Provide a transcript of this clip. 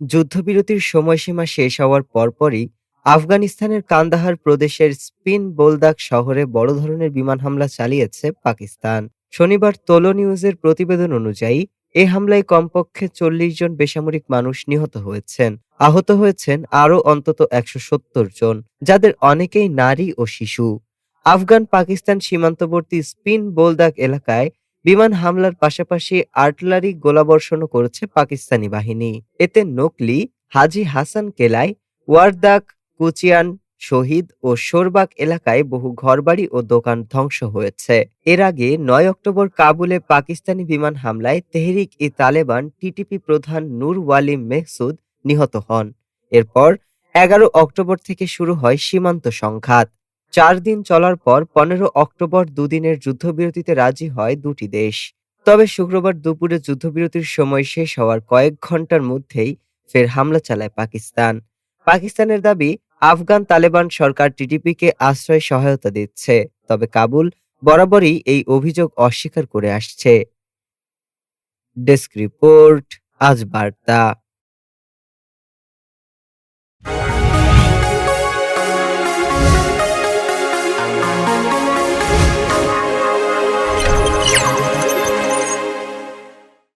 যুদ্ধবিরতির সময়সীমা শেষ হওয়ার পরপরই আফগানিস্তানের কান্দাহার প্রদেশের স্পিন বোলদাক শহরে বড় ধরনের বিমান হামলা চালিয়েছে পাকিস্তান। শনিবার তোলো নিউজের প্রতিবেদন অনুযায়ী, এ হামলায় কমপক্ষে চল্লিশ জন বেসামরিক মানুষ নিহত হয়েছেন। আহত হয়েছেন আরও অন্তত একশো সত্তর জন, যাদের অনেকেই নারী ও শিশু। আফগান পাকিস্তান সীমান্তবর্তী স্পিন বোলদাক এলাকায় বিমান হামলার পাশাপাশি আর্টিলারি গোলাবর্ষণও করেছে পাকিস্তানি বাহিনী। এতে নকলি, হাজি হাসান কেলায় ওয়ারদাক, কুচিয়ান, শহীদ ও শোরবাগ এলাকায় বহু ঘরবাড়ি ও দোকান ধ্বংস হয়েছে। এর আগে নয় অক্টোবর কাবুলে পাকিস্তানি বিমান হামলায় তেহরিক ই তালেবান টিটিপি প্রধান নূর ওয়ালিম মেহসুদ নিহত হন। এরপর এগারো অক্টোবর থেকে শুরু হয় সীমান্ত সংঘাত। চার দিন চলার পর পনেরো অক্টোবর দুদিনের যুদ্ধবিরতিতে রাজি হয় দুটি দেশ। তবে শুক্রবার দুপুরে যুদ্ধবিরতির সময় শেষ হওয়ার কয়েক ঘণ্টার মধ্যেই ফের হামলা চালায় পাকিস্তান। পাকিস্তানের দাবি, আফগান তালেবান সরকার টিটিপিকে আশ্রয় সহায়তা দিচ্ছে, তবে কাবুল বরাবরই এই অভিযোগ অস্বীকার করে আসছে। ডেস্ক রিপোর্ট, আজ বার্তা।